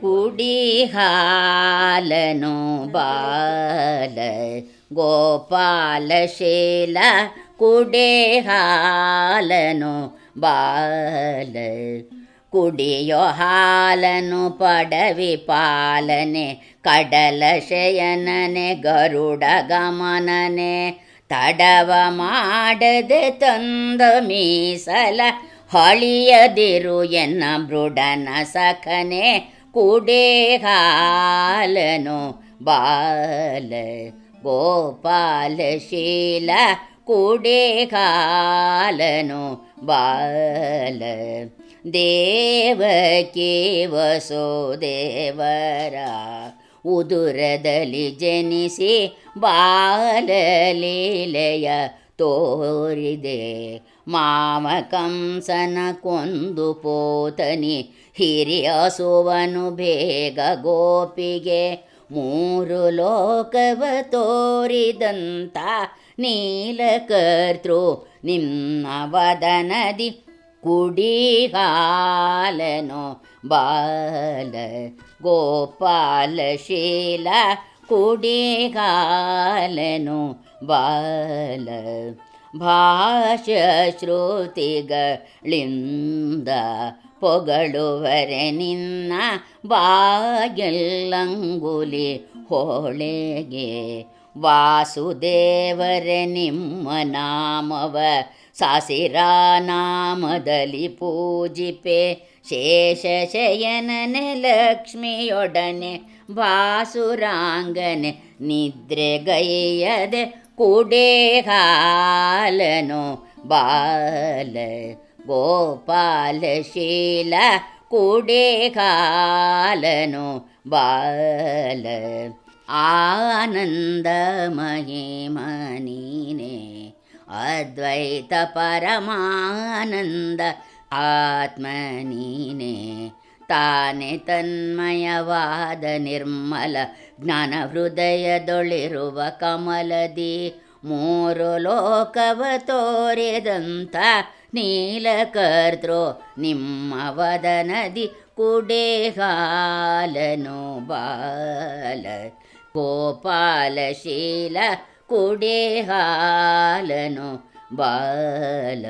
ಕುಡಿ ಹಾಲನು ಬಾಲ ಗೋಪಾಲಶೀಲ ಕುಡಿ ಹಾಲನು ಬಾಲ ಕುಡಿಯೋ ಹಾಲನು ಪಡವಿ ಪಾಲನೆ ಕಡಲ ಶಯನನೆ ಗರುಡ ಗಮನನೆ ತಡವ ಮಾಡದೆ ತಂದ ಮೀಸಲ ಹೊಳಿಯದಿರು ಎನ್ನ ಬೃಡನ ಸಖನೆ कुडेहालनो बाल गोपालशील कुडेहालनो बाल देवके वसो देवरा उदुरदलि जनिसि बाललीलय तोरिदे ತೋರಿದೆ ಮಾವ ಕಂಸನ ಕೊಂದು ಪೋತನಿ ಹಿರಿಯ ಸುವನು ಬೇಗ ಗೋಪಿಗೆ ಮೂರು ಲೋಕವ ತೋರಿದಂತ ನೀಲಕರ್ತೃ ನಿನ್ನ ವದನದಿ ಕುಡಿ ಹಾಲನು ಬಾಲ ಗೋಪಾಲಶೀಲ ಕುಡಿ ಹಾಲನು ಬಾಲ ಭಾಷ್ಯ ಶ್ರುತಿಗಳಿಂದ ಪೊಗಳುವರೆ ನಿನ್ನ ಬಾಗಿಲ್ಲಂಗುಲಿ ಹೋಳೆಗೆ. ವಾಸುದೇವರೆ, ನಿಮ್ಮ ನಾಮವ ಸಾಸಿರಾನಾಮದಲ್ಲಿ ಪೂಜಿಪೆ. ಶೇಷ ಶಯನನೆ ಲಕ್ಷ್ಮಿಯೊಡನೆ ಬಾಸುರಾಂಗನೆ ನಿದ್ರೆಗೈಯದೆ ಕುಡೇ ಹಾಲನು ಬಾಲ ಗೋಪಾಲಶೀಲ ಕುಡೇ ಹಾಲನು ಬಾಲ ಆನಂದ ಮಹಿಮನೀನೇ ತಾನೆ ತನ್ಮಯವಾದ ನಿರ್ಮಲ ಜ್ಞಾನ ಹೃದಯದೊಳಿರುವ ಕಮಲದಿ ಮೂರು ಲೋಕವ ತೋರಿದಂಥ ನೀಲಕರ್ತೃ ನಿಮ್ಮ ವದನದಿ ಕುಡೇಹಾಲನು ಬಾಲ. ಗೋಪಾಲಶೀಲ ಶೀಲ ಹಾಲನು ಬಾಲ.